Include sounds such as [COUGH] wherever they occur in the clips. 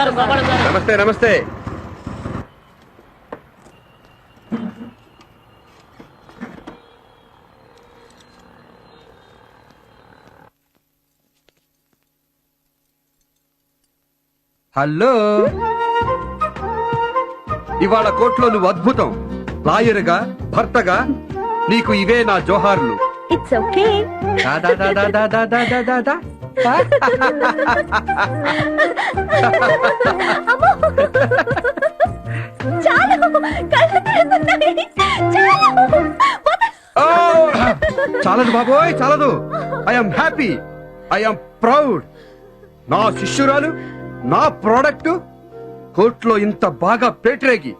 నమస్తే నమస్తే. హలో. ఇవాళ కోర్టులో నువ్వు అద్భుతం. లాయర్గా భర్తగా నీకు ఇవే నా జోహార్లు. ఇట్స్ ఓకే అమ్మో! చాలు కళ్ళు చాలు చాలదు. బాబోయ్ చాలదు ఐఎమ్ హ్యాపీ ఐఎమ్ ప్రౌడ్ నా శిష్యురాలు నా ప్రోడక్ట్ కోర్టులో ఇంత బాగా పేటరేగి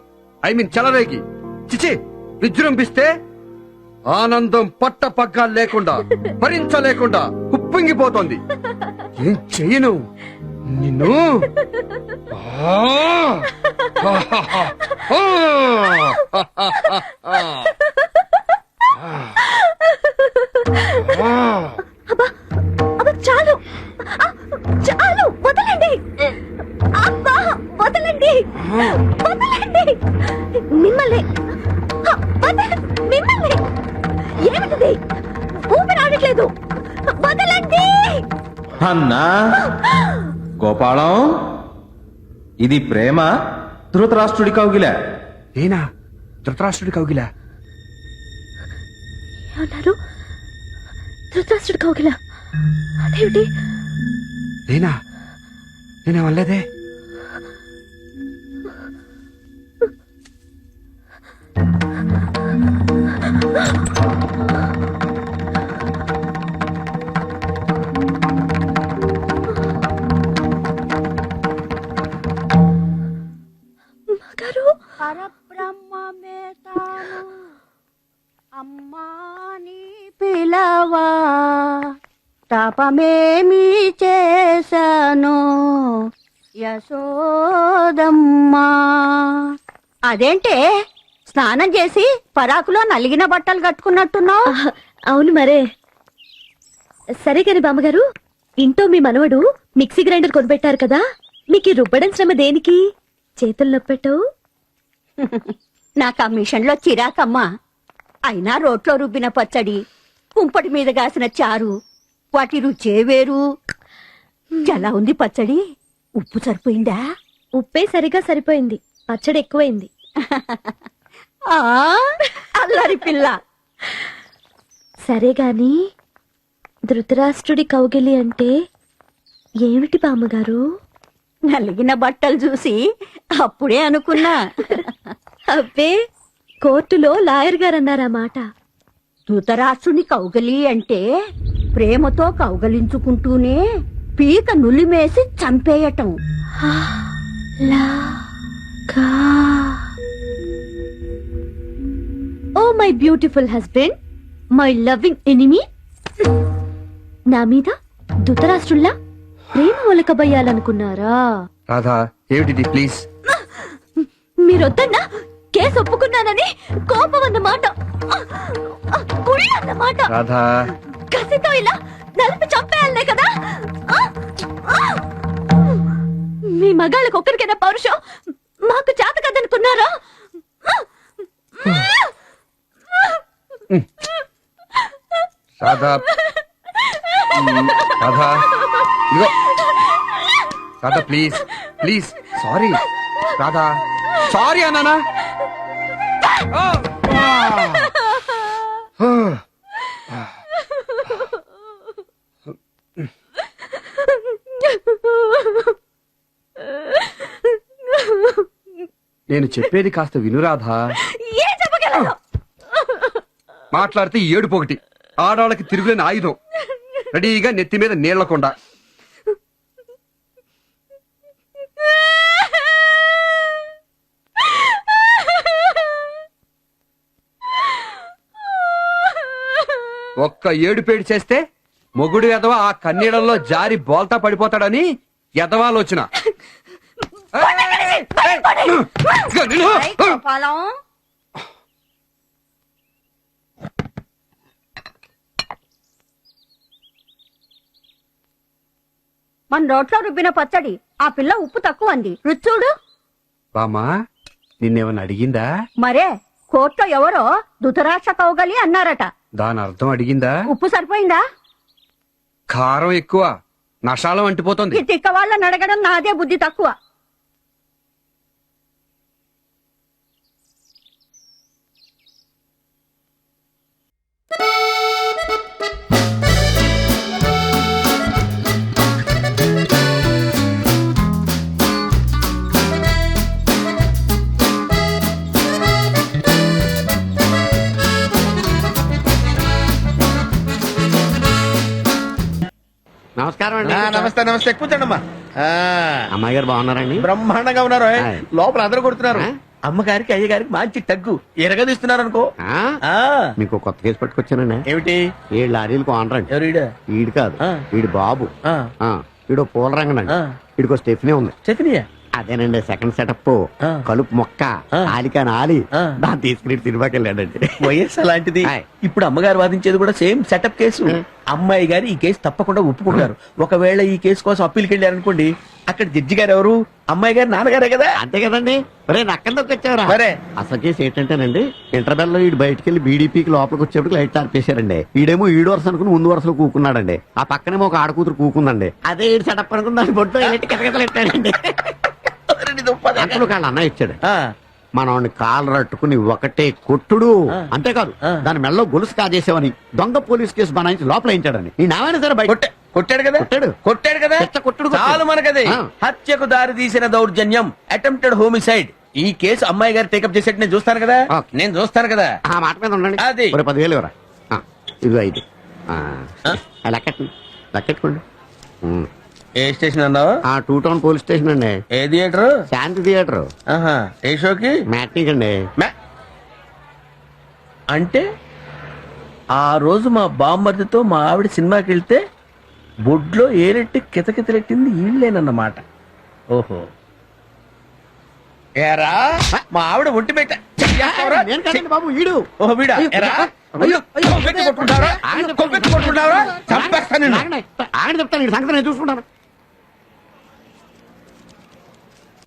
ఐ మీన్ చలరేగి చిచి విజృంభిస్తే ఆనందం పట్ట పగ్గా లేకుండా భరించలేకుండా ఉప్పొంగిపోతోంది. ఏం చెయ్యను? నిన్ను? అన్నా గోపాలం ఇది ప్రేమ. ధృతరాష్ట్రుడి కౌగిలే. నేనా ధృతరాష్ట్రుడి కౌగిలా. ఏమన్నారు ధృతరాష్ట్రుడు కౌగిల. అదేమిటి? నేనా? నేనే వల్లేదే గారు పిలవా తపమేమి చేశాను యశోదమ్మా. అదేంటే స్నానం చేసి పరాకులో నలిగిన బట్టలు కట్టుకున్నట్టున్నావు? అవును మరే. సరే కాని బామ్మగారు ఇంట్లో మీ మనవడు మిక్సీ గ్రైండర్ కొనిపెట్టారు కదా మీకు రుబ్బడం శ్రమ దేనికి? చేతులు నొప్పెట్టవు? [LAUGHS] నాకు ఆ మిషన్లో చిరాకమ్మా. అయినా రోట్లో రుబ్బిన పచ్చడి కుంపటి మీద కాసిన చారు. వాటి రుచే వేరు. ఎలా ఉంది పచ్చడి. ఉప్పు సరిపోయిందా? ఉప్పే సరిగా సరిపోయింది. పచ్చడి ఎక్కువైంది. ఆ? అల్లరి పిల్ల. సరే గాని ధృతరాష్ట్రుడి కౌగిలి అంటే ఏమిటి బామ్మగారు? నలిగిన బట్టలు చూసి అప్పుడే అనుకున్నా. [LAUGHS] అబ్బే కోర్టులో లాయర్ గారు అన్నారా మాట. ధృతరాష్ట్రుని కౌగలి అంటే ప్రేమతో కౌగలించుకుంటూనే పీక నులిమేసి చంపేయటం. లా కా ఓ my beautiful husband my loving enemy. నా మీద ధృతరాష్ట్రుల్లా ప్రేమ ఒలకబయ్యాలనుకున్నారా? రాధా ఏమిటిది ప్లీజ్? మీరొద్దన్నా? కేసు ఒప్పుకున్నానని కోపం అన్నమాట అన్నమాట రాధా. కసితో ఇలా నలిపి చంపేయాలనే కదా? ఆ? ఆ! మీ మగాళ్ళకి ఒక్కరికైనా పౌరుషం మాకు చేత కదనుకున్నారా? రాధా. రాధా. ఇదిగో. Radha please please sorry Radha. Sorry అన్నానా! నేను చెప్పేది కాస్త విను రాధా. ఏం చెప్పగలను? మాట్లాడితే ఈ ఏడుపు ఒకటి. ఆడవాళ్ళకి తిరుగులేని ఆయుధం. రెడీగా నెత్తి మీద నీళ్ళకుండా ఒక్క ఏడుపేడు చేస్తే మొగుడు ఎదవ ఆ కన్నీళ్ళలో జారి బోల్తా పడిపోతాడని ఎదవాలోచన మన రోట్లో రుబ్బిన పచ్చడి ఆ పిల్ల ఉప్పు తక్కువ అంది రుచి చూడు. బామ్మా నిన్నేమన్నా అడిగిందా? మరే కోర్టులో ఎవరో దుతరాక్ష కౌగలి అన్నారట. దాని అర్థం అడిగిందా? ఉప్పు సరిపోయిందా? కారం ఎక్కువ. నషాలం అంటిపోతుంది. తిక్క వాళ్ళని అడగడం నాదే బుద్ధి తక్కువ. నమస్తే నమస్తే కూర్చోండమ్మా. ఆ, అమ్మాయి గారు బాగున్నారండి? బ్రహ్మాండంగా ఉన్నారు. లోపల అందరూ కొడుతున్నారు? అమ్మగారికి అయ్యగారికి మంచి తగ్గు. ఎరగదీస్తున్నారు అనుకో ఆ? ఆ, మీకు కొత్త కేసు పట్టుకొచ్చానండి. ఏమిటి? ఏడు లారీలకు ఆనర్ అండి. ఎవరు ఈడ? ఈడు కాదు. ఆ. ఈడు బాబు. ఆ, ఆ, ఈడు పూల రంగనండి ఆ. ఈడికో స్టెఫ్నీ ఉంది. చెప్పినయా అదేనండి సెకండ్ సెటప్. కలుపు మొక్క ఆ. ఆలికాని ఆలి. ఆ. దాన్ని తీసుకుని సినిమాకి వెళ్ళాడండి. వయస్సు అలాంటిది. ఇప్పుడు అమ్మగారు వాదించేది కూడా సేమ్ సెటప్ కేసు. అమ్మాయి గారు ఈ కేసు తప్పకుండా ఒప్పుకుంటారు. ఒకవేళ ఈ కేసు కోసం అప్పీల్కి వెళ్ళారనుకోండి అక్కడ జడ్జి గారు ఎవరు? అమ్మాయి గారు నాన్నగారే కదా? అంతే కదండి. ఒరే నక్కని తొక్కొచ్చావరా మరే. అసలు కేసు ఏంటంటేనండి ఇంటర్వెల్లో ఈడు బయటికి వెళ్ళి బీడీపీకి లోపలికి వచ్చేప్పుడు లైట్ ఆర్పేశారండి. ఈడేమో ఈడు వరుస అనుకుని ముందు వరుసలో కూకున్నాడండి. ఆ పక్కనేమో ఒక ఆడకూతురు కూకుందండి. అదే ఈడు సెటప్ అనుకుని దాని బొట్టు కిటకిటలెట్టాడండి అంతలో కాళ్ళ అన్న ఇచ్చాడు. మనవాడిని కాలు రట్టుకుని ఒకటే కొట్టుడు. అంతేకాదు. దాని మెడలో గొలుసు కాజేసావని దొంగ పోలీస్ కేసు బనాయించి లోపల వేయించాడని. ఈ నావైనా సరే బయట. కొట్ట- కొట్టాడు కదా? కొట్టాడు. కొట్టాడు కదా? కొట్టుడు. చాలు మనకది. హత్యకు దారి తీసిన దౌర్జన్యం అటెంప్టెడ్ హోమిసైడ్ ఈ కేసు అమ్మాయి గారు టేకప్ చేసేట్టు నేను చూస్తాను కదా. నేను చూస్తాను కదా? ఆ మాట మీద ఉండండి. అది. పదివేలు ఇవ్వరా? ఆ, ఇదిగో ఐదు. లెక్కెట్టండి లెక్కెట్టుకోండి. ఏ స్టేషన్ అన్నావు? ఆ టూ టౌన్ పోలీస్ స్టేషన్ అండి. ఏ థియేటర్? శాంతి థియేటర్. ఆహా ఏ షోకి? మ్యాట్నిక్ అండి. మ్యా- అంటే ఆ రోజు మా బామ్మర్దితో మా ఆవిడ సినిమాకి వెళ్తే బొడ్లో ఏరెట్టి కితకితలెట్టింది ఈళ్ళేనన్నమాట. ఓహో. ఏరా? మా ఆవిడ ఒంటి పెట్ట? నేను కాదండి బాబు వీడు. ఓహో వీడా? ఎరా అయ్యో, అయ్యో. కొవ్వెత్తి కొట్టుకుంటావరా? కొవ్వెత్తి కొట్టుకుంటావరా? చంపేస్తాను నిన్ను. ఆగండి, ఆగండి చెప్తాను ఈ సంగతి నేను చూసుకుంటాను.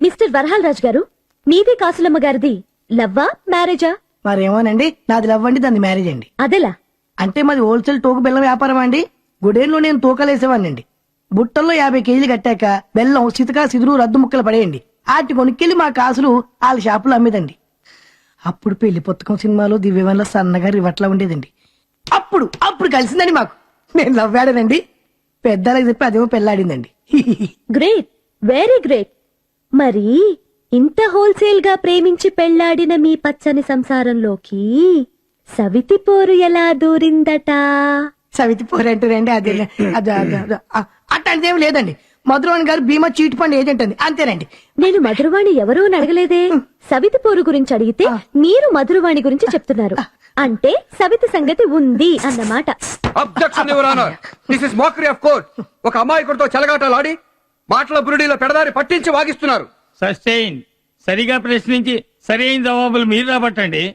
మిస్టర్ వరహాల్ రాజ్ గారు మీది కాసులమ్మ గారిది లవ్వా మ్యారేజా? మరేమోనండి నాది లవ్ అండి దాన్ని మ్యారేజ్ అండి. అదెలా? అంటే మాది హోల్సేల్ తూక బెల్లం వ్యాపారం అండి. గుడేన్లో నేను తూకలేసేవాడినండి బుట్టల్లో యాభై కేజీలు కట్టాక బెల్లం సితకా సిదురు రద్దు ముక్కలు పడేయండి. ఆటి కొనుక్కెళ్ళి మా కాసులు వాళ్ళ షాపులో అమ్మేదండి. అప్పుడు పెళ్ళి పుస్తకం సినిమాలో దివ్యవన్లో సన్నగా రివట్లా ఉండేదండి. అప్పుడు అప్పుడు కలిసిందండి మాకు. నేను లవ్ ఆడానండి పెద్దలకు చెప్పి అదేమో పెళ్ళాడిందండి. గ్రేట్ వెరీ గ్రేట్ మరి ఇంత హోల్సేల్గా ప్రేమించి పెళ్ళాడిన మీ పచ్చని సంసారంలోకి సవితి పోరు ఎలా దూరిందట? సవితి పోరంటారండి అదే అదే అదే అట్లాంటిదేం లేదండి. మధురవాణి గారు బీమా చీట్ ఫండ్ ఏజెంట్ అండి అంతేనండి. నేను మధురవాణి ఎవరూ అడగలేదే. సవితి పోరు గురించి అడిగితే మీరు మధురవాణి గురించి చెప్తున్నారు. అంటే సవితి సంగతి ఉంది అన్నమాట. Objection honour this is mockery of court ఒక అమాయకుడితో చెలగాటలాడి మాటల బురుడీలో పెడదారి పట్టించి వాగిస్తున్నారు. సస్టైన్. సరిగా ప్రశ్నించి సరైన జవాబులు మీరు రాబట్టండి.